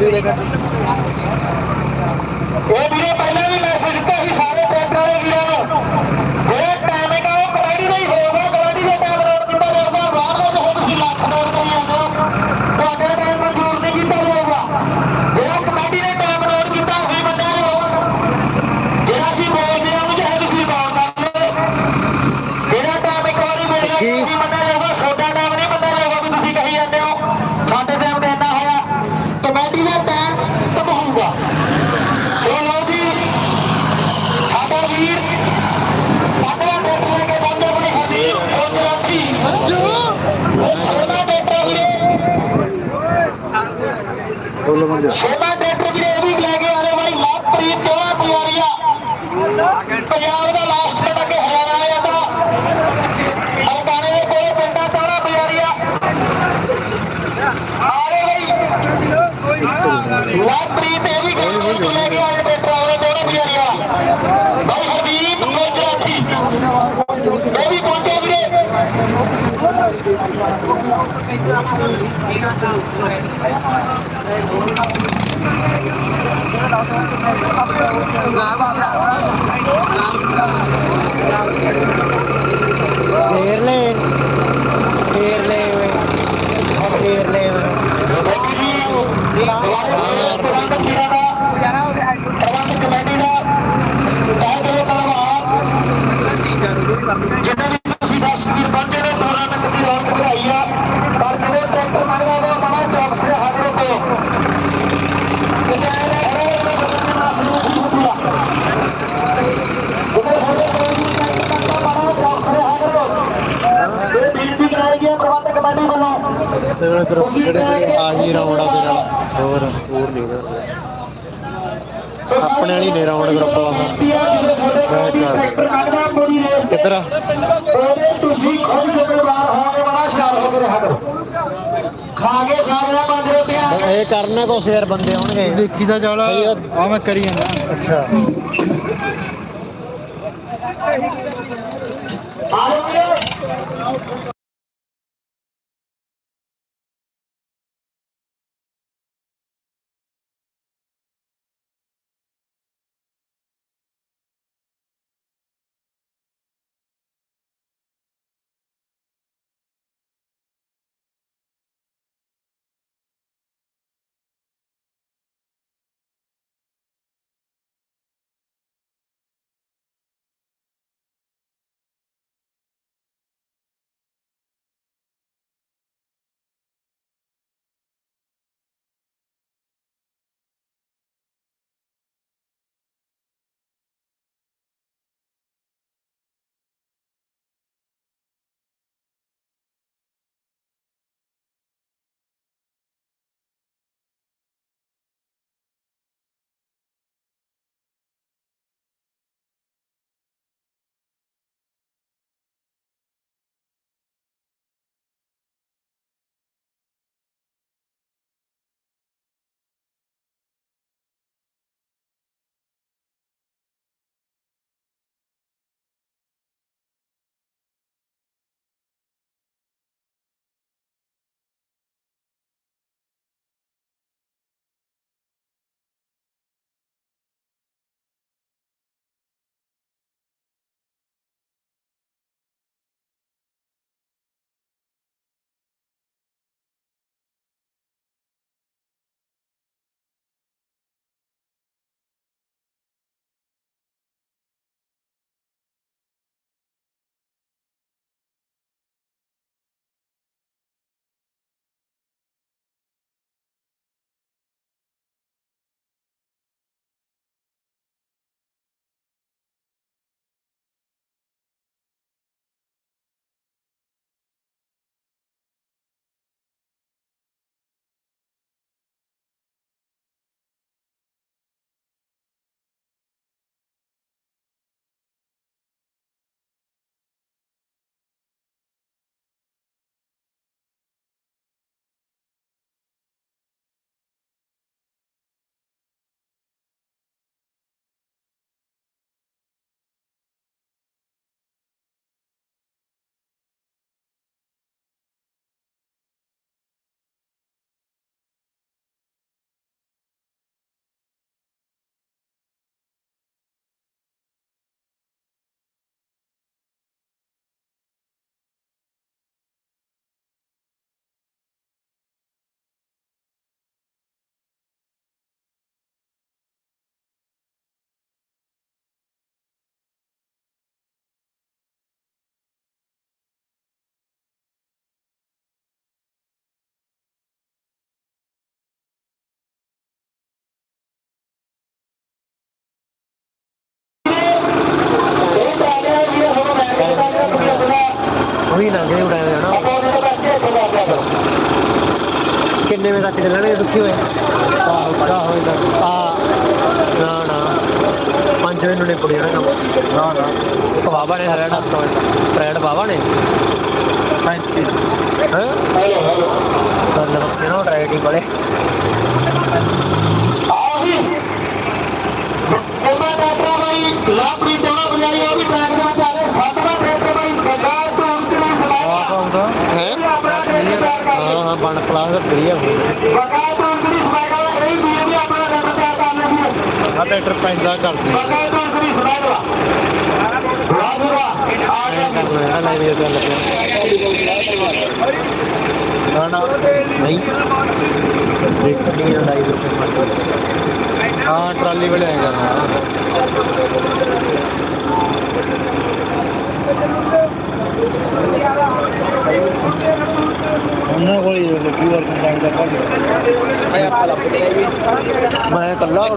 ভিড় সেবা Berlin Berlin Berlin Berlin ਪ੍ਰਬੰਧਕ ਕਮੇਟੀ ਵੱਲੋਂ ਜਿਹੜੇ ਆਹੀ ਰੌੜਾ ਦੇ ਨਾਲ। ਹੋਰ ਹੋਰ ਨਹੀਂ ਆਪਣੇ ਵਾਲੀ ਨੇਰਾ ਹੁਣ ਗਰੁੱਪ ਵਾਲਾ ਕਿੱਧਰ ਉਹਦੇ ਤੁਸੀਂ ਖੁਦ ਜ਼ਿੰਮੇਵਾਰ ਹੋਣੇ ਬੜਾ ਸ਼ਾਰ ਹੋ ਕੇ ਰਹਾ ਕਰੋ। ਖਾ ਕੇ ਸਾਰਿਆਂ ਪੰਜ ਰੋਟੀਆਂ ਇਹ ਕਰਨਾ ਕੋ ਫੇਰ ਬੰਦੇ ਆਉਣਗੇ। ਦੇਖੀ ਦਾ ਜਾਲਾ। ਆ। ਮੈਂ ਕਰੀ ਜਾਂਦਾ। ਅੱਛਾ। ਆਲੋ ਵੀਰੇ। ਤੱਕ ਚੱਲਣਗੇ ਦੁੱਖੀ ਹੋਏ। ਆਹੋ ਕਾ ਹੋਏਗਾ ਆ ਨਾ ਨਾ। 5 ਵਜੇ ਨੂੰ ਨਿਪੜ ਜਾਣਾ ਕੰਮ। ਨਾ ਨਾ। ਬਾਬਾ ਨੇ ਹਰਿਆਣਾ ਤੋਂ ਪ੍ਰੈਡ ਬਾਬਾ ਨੇ? 35 ਹੈ? Hello hello. ਬੱਕੇ ਨਾ ਰਾਈਡਿੰਗ ਵਾਲੇ ਆਹੀ ਉਹਨਾਂ ਡਾਕਟਰ ਬਾਈ ਲਾਪਰੀ ਟੋਣਾ ਬਜਾਰੀ ਉਹ ਵੀ ਟਰੈਕ ਦੇ ਵਿੱਚ ਆ ਗਏ ਸੱਤਵਾਂ ਟਰੈਕ ਤੇ ਬਾਈ ਗੱਡਾ ਢੋਲ ਤੇ ਆ ਸਵਾਇਆ ਪਾਉਂਦਾ ਹੈ ਇਹ ਆਪਣਾ ਟਰੈਕ ਤਿਆਰ ਕਰ ਹਾਂ ਹਾਂ ਬਣ ਕਲਾਸ ਵਧੀਆ ਹੋ ਬਕਾ ਢੋਲ ਤੇ ਸਵਾਇਆ ਇਹ ਵੀ ਵੀ ਆਪਣਾ ਟਰੈਕ ਤਿਆਰ ਕਰ ਲੈਂਦੀ ਹੈ ਆ ਟਰੈਕਟਰ ਪੈਂਦਾ ਕਰਦੀ ਬਕਾ ਢੋਲ ਤੇ ਸਵਾਇਆ ਵਾਹ ਜੀ ਵਾਹ ਆ ਐ ਗਿਆ ਕਰਨਾ ਹੈ ਲਾਈਵ ਜੇ ਚੱਲ ਪਿਆ। ਨਾ ਨਾ ਨਹੀਂ। ਦੇਖ ਨਹੀਂ ਲਾਈਵ ਹਾਂ ਟਰਾਲੀ ਵਾਲੇ ਆਏ ਕਰਨਾ ਉਹਨਾਂ ਕੋਲ ਹੀ ਲੱਗੀ ਵਾਰ ਕੰਟੈਕਟ ਦਾ ਭਾਈ ਮੈਂ ਆਪਾਂ ਲੱਭ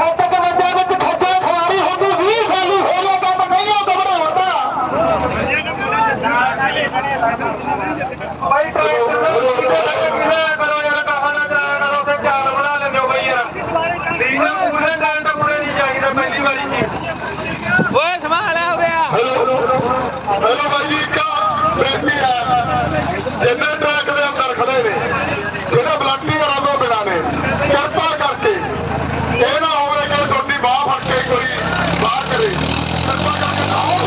ਹੈਲੋ ਭਾਈ ਜੀ ਕਾ ਬੇਨਤੀ ਹੈ ਜਿੰਨੇ ਟਰੱਕ ਦੇ ਅੰਦਰ ਖੜੇ ਨੇ ਜਿਹੜੇ ਵਲੰਟੀਅਰਾਂ ਤੋਂ ਬਿਨਾਂ ਨੇ ਕਿਰਪਾ ਕਰਕੇ ਇਹ ਨਾ ਹੋਵੇ ਕਿ ਤੁਹਾਡੀ ਬਾਹ ਫੜ ਕੇ ਕੋਈ ਬਾਹਰ ਕਰੇ ਕਿਰਪਾ ਕਰਕੇ ਆਓ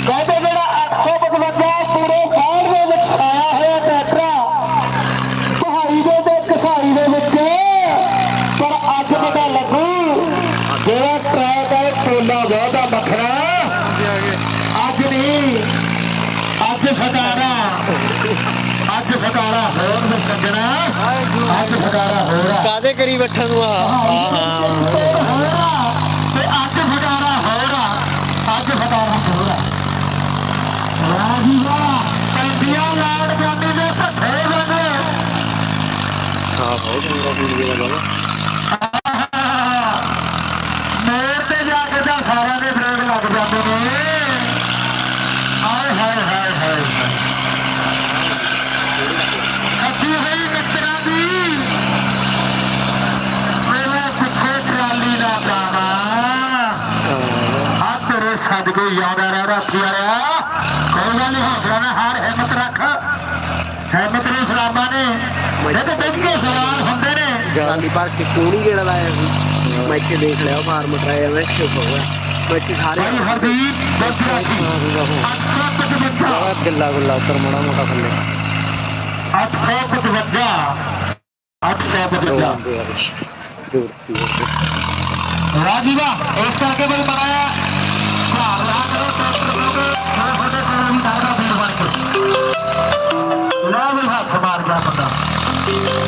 ਕਹਿੰਦੇ ਜਿਹੜਾ 855 ਪੂਰੇ ਕਾਂਡ ਦੇ ਵਿੱਚ ਛਾਇਆ ਹੋਇਆ ਟਰੈਕਟਰ ਪਹਾੜੀ ਦੇ ਤੇ ਕਸਾਈ ਦੇ ਵਿੱਚ ਪਰ ਅੱਜ ਪਤਾ ਲੱਗੂ ਜਿਹੜਾ ਟਰੈਕ ਹੈ ਟੋਲਾ ਬਹੁਤਾ ਵੱਖਰਾ ਅੱਜ ਨਹੀਂ ਅੱਜ ਫਟਾਰਾ ਅੱਜ ਫਟਾਰਾ ਹੋਰ ਵੀ ਸੱਜਣਾ ਅੱਜ ਫਟਾਰਾ ਹੋਰ ਕਰੀ ਬੈਠਾ ਨੂੰ ਆ। ਹਾਂ ਹਾਂ ਤੇ ਅੱਜ ਫਟਾਰਾ ਹੋਰ ਅੱਜ ਫਟਾਰਾ ਹੋਰ ਵਾਹ ਜੀ ਵਾਹ ਕੰਡੀਆਂ ਲਾੜ ਜਾਂਦੇ ਨੇ ਭੱਠੇ ਸਾਫ਼ ਹੋ ਗਿਆ ਵੀਡੀਓ ਦਾ ਮੇਰ ਤੇ ਜਾ ਕੇ ਤਾਂ ਸਾਰਿਆਂ ਦੇ ਬ੍ਰੇਕ ਲੱਗ ਜਾਂਦੇ ਨੇ। ਹਾਏ ਹਾਏ ਹਾਏ ਹਾਏ। ਸੱਚੀ ਹੋਈ ਮਿੱਤਰਾਂ ਦੀ ਮੇਰੇ ਪਿੱਛੇ ਟਰਾਲੀ ਨਾ ਜਾਣਾ ਆ ਸਦਕੇ ਜਿਉਂਦਾ ਰਹਿ ਰੱਖਿਆ ਰਿਹਾ। ਕੋਈ ਗੱਲ ਨਹੀਂ ਹੌਸਲਾ ਨਾ ਹਾਰ ਹਿੰਮਤ ਰੱਖ। ਹਿੰਮਤ ਨੂੰ ਸਲਾਮਾਂ ਨੇ। ਜਿਹੜੇ ਡਿੱਗੇ ਸਵਾਲ ਹੁੰਦੇ ਨੇ। ਜਾਲੀ ਭਰ ਕੇ ਕੋਣੀ ਗੇੜਾ ਲਾਇਆ ਸੀ? ਮੈਂ ਇੱਥੇ ਦੇਖ ਲਿਆ ਮਾਰ ਮਟਰਾਇਆ ਮੈਂ ਚੁੱਪ ਹੋ ਗਿਆ। ਮੈਂ ਇੱਥੇ ਸਾਰੇ ਹਰਦੀਪ ਬੱਤਰਾਖੀ ਬੜਾ 855 ਗਿੱਲਾ ਗੁੱਲਾ ਉੱਤਰ ਮਾੜਾ ਮੋਟਾ ਥੱਲੇ। 855 855 ਦੂਰ ਦੀ ਵਾਹ ਜੀ ਵਾਹ ਇਸ ਕਰਕੇ ਬਲ ਬਣਾਇਆ ਹੱਥ ਮਾਰ ਗਿਆ ਬੰਦਾ।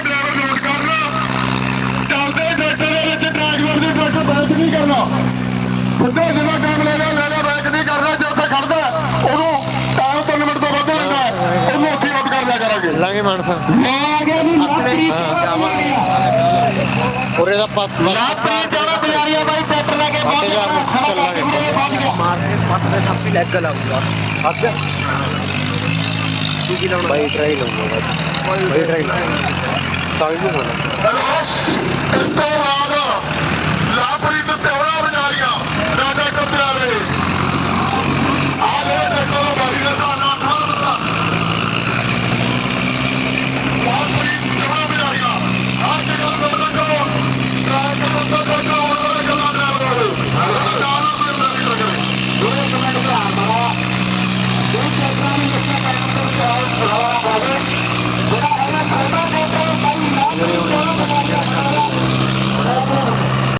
ਡਰਾਈਵਰ ਨੋਟ ਕਰ ਲਓ। ਚੱਲਦੇ ਡਾਕਟਰ ਦੇ ਵਿੱਚ ਡਰਾਈਵਰ ਦੀ ਡਾਕਟਰ ਬੈਕ ਨਹੀਂ ਕਰਨਾ। ਸਿੱਧਾ ਸਿੱਧਾ ਕੰਮ ਲੈ ਲੈ ਲੈ ਲੈ ਬੈਕ ਨਹੀਂ ਕਰਨਾ। ਜੇ ਉੱਥੇ ਖੜਦਾ ਉਹਨੂੰ ਟਾਈਮ 3 ਮਿੰਟ ਤੋਂ ਵੱਧ ਹੁੰਦਾ ਹੈ, ਉਹਨੂੰ ਉੱਥੇ ਨੋਟ ਕਰ ਲਿਆ ਕਰਾਂਗੇ। ਲਾਂਗੇ ਮਾਨਸਾ। ਆ ਗਿਆ ਜੀ ਆਪਣੇ ਉਰੇ ਦਾ ਪਾਸ ਲਾਪਰੀ ਜਾਣਾ ਬਜਾਰੀਆ ਬਾਈ ਟਰੈਕਟਰ ਲੈ ਕੇ ਪਹੁੰਚ ਗਿਆ। ਖੜਾ ਕਰਕੇ ਪਹੁੰਚ ਗਿਆ। ਮਾਰਨੇ ਪੱਟ ਦੇ ਸਭ ਵੀ ਲੈਗ ਲਾਉਂਗਾ ਹੱਦ ਤੂੰ ਕੀ ਲਾਉਣਾ? ਬਾਈ ਟਰਾਈ ਲਾਉਂਗਾ ਬਾਈ। ਟਰਾਈ ਲਾਉਂਗਾ। ਤਾਂ ਹੀ ਹੋਣਾ। ਇਸ ਤੋਂ ਬਾਅਦ ਲਾਪਰੀ ਤੋਂ